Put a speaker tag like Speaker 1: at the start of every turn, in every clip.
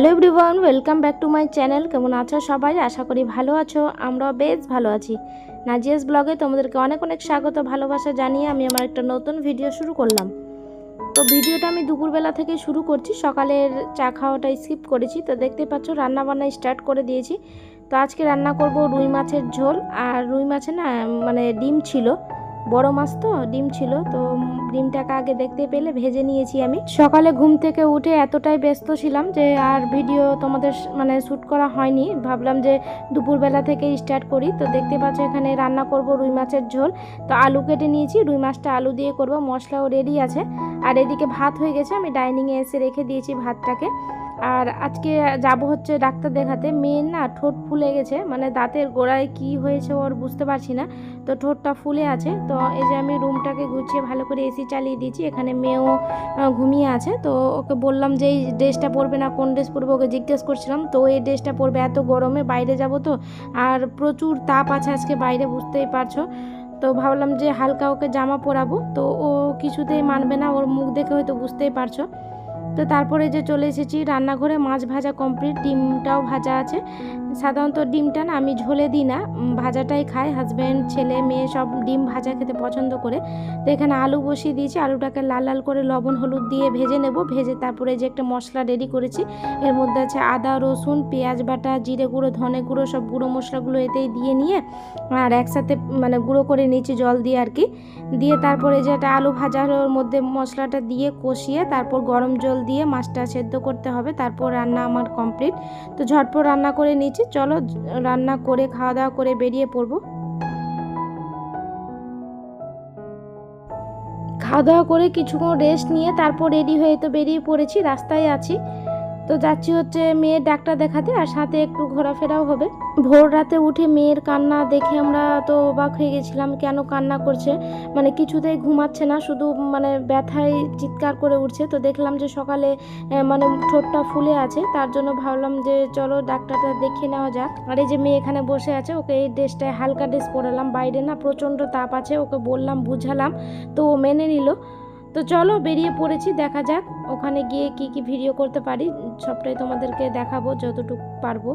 Speaker 1: Hello everyone, welcome back to my channel. কেমন আছো সবাই? আশা করি ভালো আছো, আমরাও বেশ ভালো আছি। নাজিয়াস ব্লগে তোমাদেরকে অনেক অনেক স্বাগত, ভালোবাসা জানিয়ে আমি আমার একটা নতুন ভিডিও শুরু করলাম। তো ভিডিওটা আমি দুপুরবেলা থেকে শুরু করছি, সকালের চা খাওয়াটা স্কিপ করেছি। তো দেখতে পাচ্ছ রান্না বান্না স্টার্ট করে দিয়েছি। তো আজকে রান্না করব রুই মাছের ঝোল, আর রুই মাছে না মানে ডিম ছিল। বড় মাছ তো, ডিম ছিল, তো ডিমটাকে আগে দেখতে পেলে ভেজে নিয়েছি আমি। সকালে ঘুম থেকে উঠে এতটাই ব্যস্ত ছিলাম যে আর ভিডিও তোমাদের মানে শ্যুট করা হয়নি। ভাবলাম যে দুপুরবেলা থেকে স্টার্ট করি। তো দেখতে পাচ্ছ এখানে রান্না করব রুই মাছের ঝোল। তো আলু কেটে নিয়েছি, রুই মাছটা আলু দিয়ে করব, মশলাও রেডি আছে। আর এদিকে ভাত হয়ে গেছে, আমি ডাইনিংয়ে এসে রেখে দিয়েছি ভাতটাকে। আর আজকে যাব হচ্ছে ডাক্তার দেখাতে। মেয়ের না ঠোঁট ফুলে গেছে মানে দাঁতের গোড়ায় কি হয়েছে ওর বুঝতে পারছি না। তো ঠোঁটটা ফুলে আছে, তো এই যে আমি রুমটাকে গুছিয়ে ভালো করে এসি চালিয়ে দিয়েছি, এখানে মেয়েও ঘুমিয়ে আছে। তো ওকে বললাম যে, এই ড্রেসটা পরবে না, কোন ড্রেস পরবে? ওকে জিজ্ঞেস করছিলাম, তো এই ড্রেসটা পরবে এত গরমে, বাইরে যাব তো? আর প্রচুর তাপ আছে আজকে, বাইরে বুঝতেই পারছ। তো ভাবলাম যে হালকা ওকে জামা পরাবো, তো ও কিছুতেই মানবে না, ওর মুখ দেখে হয়তো বুঝতেই পারছ। তো তারপরে যে চলে এসেছি রান্নাঘরে মাছ ভাজা কমপ্লিট ডিমটাও ভাজা আছে। সাধারণত ডিমটা না আমি ঝোলে দিই না ভাজাটাই খাই হাজব্যান্ড ছেলে, মেয়ে সব ডিম ভাজা খেতে পছন্দ করে। তো এখানে আলু বসিয়ে দিয়েছি, আলুটাকে লাল লাল করে লবণ হলুদ দিয়ে ভেজে নেব, ভেজে তারপরে যে একটা মশলা রেডি করেছি, এর মধ্যে আছে আদা, রসুন, পেঁয়াজ বাটা, জিরে গুঁড়ো, ধনে গুঁড়ো, সব গুঁড়ো মশলাগুলো এতেই দিয়ে নিয়ে আর একসাথে মানে গুঁড়ো করে নিয়েছি জল দিয়ে আর কি। দিয়ে তারপরে যে একটা আলু ভাজার মধ্যে মশলাটা দিয়ে কষিয়ে তারপর গরম জল দিয়ে মাছটা সেদ্ধ করতে হবে, তারপর রান্না আমার কমপ্লিট তো ঝটপট রান্না করে নিয়েছি চলো, রান্না করে, খাওয়া দাওয়া করে বেরিয়ে পড়ব। খাওয়া দাওয়া করে কিছুক্ষণ রেস্ট নিয়ে তারপর রেডি হয়ে তো বেরিয়ে পড়েছি, রাস্তায় আছি। তো যাচ্ছি হচ্ছে মেয়ের ডাক্তার দেখাতে, আর সাথে একটু ঘোরাফেরাও হবে। ভোর রাতে উঠে মেয়ের কান্না দেখে আমরা তো অবাক হয়ে গেছিলাম, কেন কান্না করছে? মানে কিছুতেই ঘুমাচ্ছে না, শুধু মানে ব্যথায় চিৎকার করে উঠছে। তো দেখলাম যে সকালে মানে ঠোঁটটা ফুলে আছে, তার জন্য ভাবলাম যে চলো ডাক্তারটা দেখে নেওয়া যাক। আর এই যে মেয়ে এখানে বসে আছে, ওকে এই ড্রেসটায় হালকা ড্রেস পরালাম। বাইরে না প্রচণ্ড তাপ আছে, ওকে বললাম, বুঝালাম। তো ও মেনে নিল। তো চলো বেরিয়ে পড়েছি, দেখা যাক। ওখানে গিয়ে কি কি ভিডিও করতে পারি, সবটাই তোমাদেরকে দেখাবো যতটুকু পারব।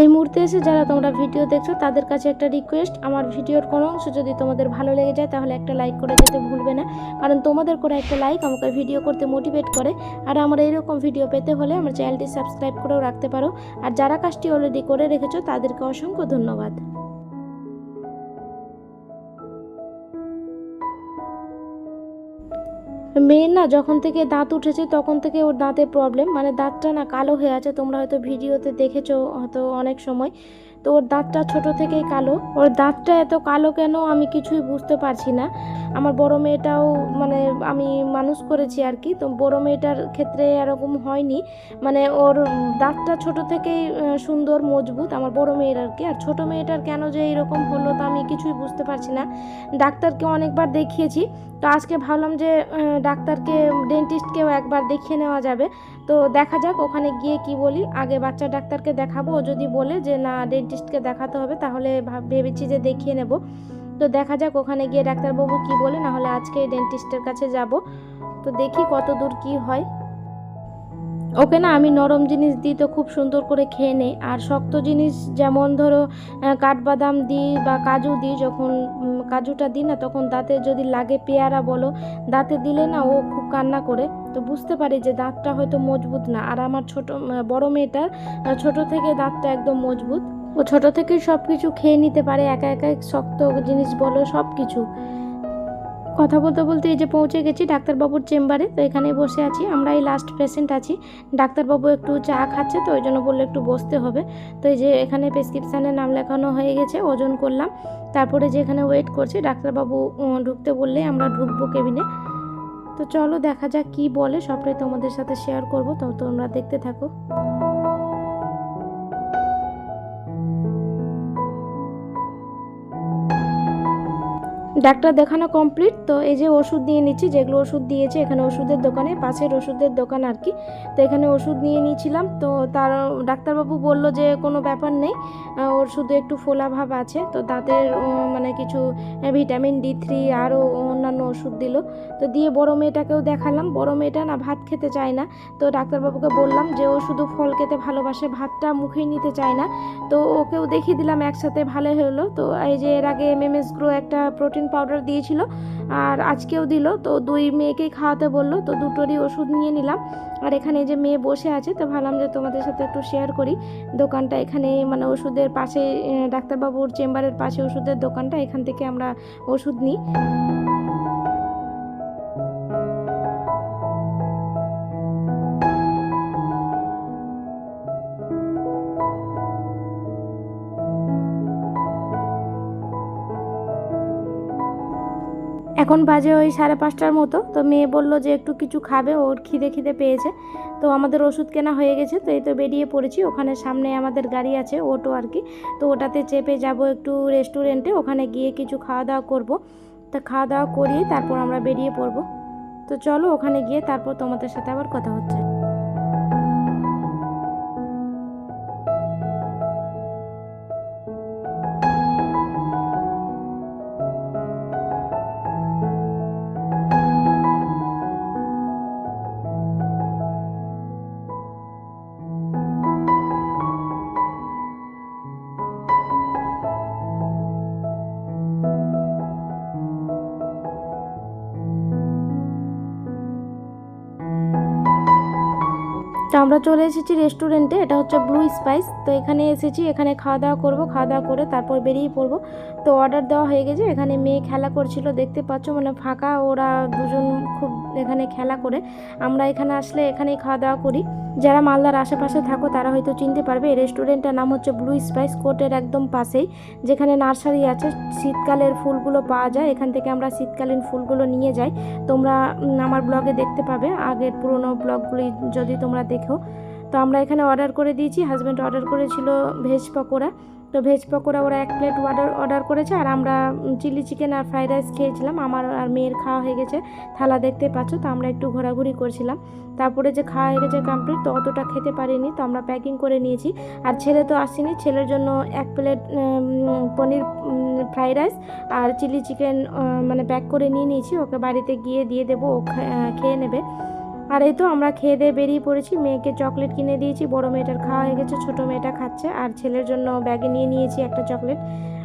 Speaker 1: এই মুহূর্তে এসে যারা তোমরা ভিডিও দেখছ, তাদের কাছে একটা রিকোয়েস্ট আমার ভিডিওর কোনো অংশ যদি তোমাদের ভালো লেগে যায়, তাহলে একটা লাইক করে যেতে ভুলবে না। কারণ তোমাদের করে একটা লাইক আমাকে ভিডিও করতে মোটিভেট করে। আর আমার এইরকম ভিডিও পেতে হলে আমার চ্যানেলটি সাবস্ক্রাইব করেও রাখতে পারো। আর যারা কাজটি অলরেডি করে রেখেছো, তাদেরকে অসংখ্য ধন্যবাদ। মেয়ের না যখন থেকে দাঁত উঠেছে তখন থেকে ওর দাঁতে প্রবলেম মানে দাঁতটা না কালো হয়ে আছে, তোমরা হয়তো ভিডিওতে দেখেছ হয়তো অনেক সময়। তো ওর দাঁতটা ছোট থেকেই কালো। ওর দাঁতটা এত কালো কেন আমি কিছুই বুঝতে পারছি না। আমার বড় মেয়েটাও মানে আমি মানুষ করেছি আর কি, তো বড় মেয়েটার ক্ষেত্রে এরকম হয়নি। মানে ওর দাঁতটা ছোট থেকেই সুন্দর, মজবুত আমার বড় মেয়ের আর কি। আর ছোট মেয়েটার কেন যে এরকম হলো তা আমি কিছুই বুঝতে পারছি না। ডাক্তারকে অনেকবার দেখিয়েছি। তো আজকে ভাবলাম যে ডাক্তারকে, ডেন্টিস্টকেও একবার দেখিয়ে নেওয়া যাবে। তো দেখা যাক ওখানে গিয়ে কি বলি। আগে বাচ্চা ডাক্তারকে দেখাবো। ও যদি বলে যে, না ডেন্টিস্টকে দেখাতে হবে, তাহলে ভাব- ভেবেছি যে দেখিয়ে নেব। তো দেখা যাক ওখানে গিয়ে ডাক্তারবাবু কি বলে না হলে আজকে ডেন্টিস্টের কাছে যাব। তো দেখি কত দূর কি হয়। ওকে না, আমি নরম জিনিস দিই তো খুব সুন্দর করে খেয়ে নেই। আর শক্ত জিনিস যেমন ধরো কাঠবাদাম দিই বা কাজু দিই, যখন কাজুটা দিই না, তখন দাঁতে যদি লাগে পেয়ারা বলো, দাঁতে দিলে না ও খুব কান্না করে। তো বুঝতে পারি যে দাঁতটা হয়তো মজবুত না। আর আমার ছোট বড় মেয়েটার ছোট থেকে দাঁতটা একদম মজবুত। ও ছোট থেকেই সব কিছু খেয়ে নিতে পারে, একা একা শক্ত জিনিস বলো সব কিছু কথা বলতে বলতে এই যে পৌঁছে গেছি ডাক্তারবাবুর চেম্বারে, তো এখানে বসে আছি। আমরা এই লাস্ট পেশেন্ট আছি। ডাক্তারবাবু একটু চা খাচ্ছে তো, ওই জন্য বলল একটু বসতে হবে। তো এই যে এখানে প্রেসক্রিপশানে নাম লেখানো হয়ে গেছে, ওজন করলাম। তারপরে যে এখানে ওয়েট করছি, ডাক্তারবাবু ঢুকতে বললে আমরা ঢুকবো কেবিনে তো চলো দেখা যাক কি বলে, সবটাই তোমাদের সাথে শেয়ার করব, তো তোমরা দেখতে থাকো। ডাক্তার দেখানো কমপ্লিট তো এই যে ওষুধ নিয়ে নিচ্ছি, যেগুলো ওষুধ দিয়েছে, এখানে ওষুধের দোকানে, পাশের ওষুধের দোকান আর কি। তো এখানে ওষুধ নিয়ে নিয়েছিলাম, তো তার, ডাক্তারবাবু বলল যে কোনো ব্যাপার নেই ওর শুধু একটু ফোলাভাব আছে, তো দাঁতের মানে কিছু ভিটামিন ডি থ্রি, আরও অন্যান্য ওষুধ দিল। তো দিয়ে বড় মেয়েটাকেও দেখালাম। বড় মেয়েটা না ভাত খেতে চায় না। তো ডাক্তারবাবুকে বললাম যে ও শুধু ফল খেতে ভালোবাসে, ভাতটা মুখেই নিতে চায় না। তো ওকেও দেখিয়ে দিলাম একসাথে ভালো হলো। তো এই যে এর আগে এমএমএস গ্রো একটা প্রোটিন পাউডার দিয়েছিল আর আজকেও দিল। তো দুই মেয়েকেই খাওয়াতে বলল। তো দুটোরই ওষুধ নিয়ে নিলাম। আর এখানে যে মেয়ে বসে আছে, তো ভাবলাম যে তোমাদের সাথে একটু শেয়ার করি। দোকানটা এখানে মানে ওষুধের পাশে ডাক্তারবাবুর চেম্বারের পাশে ওষুধের দোকানটা, এখান থেকে আমরা ওষুধ নিই। এখন বাজে ওই সাড়ে পাঁচটার মতো, তো মেয়ে বলল যে একটু কিছু খাবে, ওর খিদে খিদে পেয়েছে। তো আমাদের ওষুধ কেনা হয়ে গেছে, তো এই তো বেরিয়ে পড়েছি, ওখানে সামনে আমাদের গাড়ি আছে অটো আর কি। তো ওটাতে চেপে যাব একটু রেস্টুরেন্টে, ওখানে গিয়ে কিছু খাওয়া দাওয়া করব। তা খাওয়া দাওয়া করিয়ে তারপর আমরা বেরিয়ে পড়ব। তো চলো ওখানে গিয়ে তারপর তোমাদের সাথে আবার কথা হচ্ছে। তো আমরা চলে এসেছি রেস্টুরেন্টে এটা হচ্ছে ব্লু স্পাইস তো এখানে এসেছি, এখানে খাওয়া দাওয়া করব খাওয়া দাওয়া করে তারপর বেরিয়ে পড়ব। তো অর্ডার দেওয়া হয়ে গেছে, এখানে মেয়ে খেলা করছিল, দেখতে পাচ্ছ? মানে ফাঁকা, ওরা দুজন খুব এখানে খেলা করে। আমরা এখানে আসলে এখানেই খাওয়া দাওয়া করি। যারা মালদার আশেপাশে থাকো, তারা হয়তো চিনতে পারবে, এই রেস্টুরেন্টটার নাম হচ্ছে ব্লু স্পাইস কোর্টের একদম পাশেই। যেখানে নার্সারি আছে, শীতকালের ফুলগুলো পাওয়া যায়। এখান থেকে আমরা শীতকালীন ফুলগুলো নিয়ে যাই। তোমরা আমার ব্লগে দেখতে পাবে। আগের পুরনো ব্লগগুলি যদি তোমরা দেখো তো আমরা এখানে অর্ডার করে দিয়েছি হাজব্যান্ড অর্ডার করেছিল ভেজ পকোড়া। তো ভেজ পকোড়া ওরা এক প্লেট অর্ডার অর্ডার করেছে, আর আমরা চিলি চিকেন আর ফ্রাইড রাইস খেয়েছিলাম। আমার আর মেয়ের খাওয়া হয়ে গেছে, থালা দেখতে পাচ্ছ, তো আমরা একটু ঘোরাঘুরি করছিলাম। তারপরে যে খাওয়া হয়ে গেছে কমপ্লিট তো অতটা খেতে পারিনি, তো আমরা প্যাকিং করে নিয়েছি। আর ছেলে তো আসেনি, ছেলের জন্য এক প্লেট পনির ফ্রাইড রাইস আর চিলি চিকেন মানে প্যাক করে নিয়ে নিয়েছি। ওকে বাড়িতে গিয়ে দিয়ে দেবো, ও খেয়ে নেবে। আর এই তো আমরা খেয়ে দিয়ে বেরিয়ে পড়েছি। মেয়েকে চকলেট কিনে দিয়েছি, বড় মেয়েটার খাওয়া হয়ে গেছে, ছোটো মেয়েটা খাচ্ছে। আর ছেলের জন্য ব্যাগে নিয়ে নিয়েছি একটা চকলেট।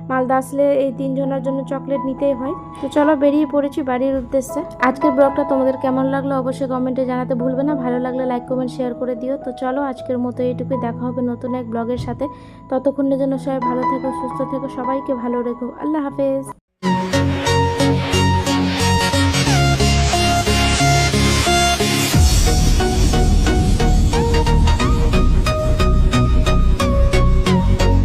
Speaker 1: মালদা আসলে এই তিনজনের জন্য চকলেট নিতেই হয়। তো চলো বেরিয়ে পড়েছি বাড়ির উদ্দেশ্যে। আজকের ব্লগটা তোমাদের কেমন লাগল অবশ্যই কমেন্টে জানাতে ভুলবে না। ভালো লাগলে লাইক কমেন্ট শেয়ার করে দিও। তো চলো আজকের মতো এইটুকুই। দেখা হবে নতুন এক ব্লগের সাথে। ততক্ষণের জন্য সবাই ভালো থেকো, সুস্থ থেকো, সবাইকে ভালো রেখো। আল্লাহ হাফেজ।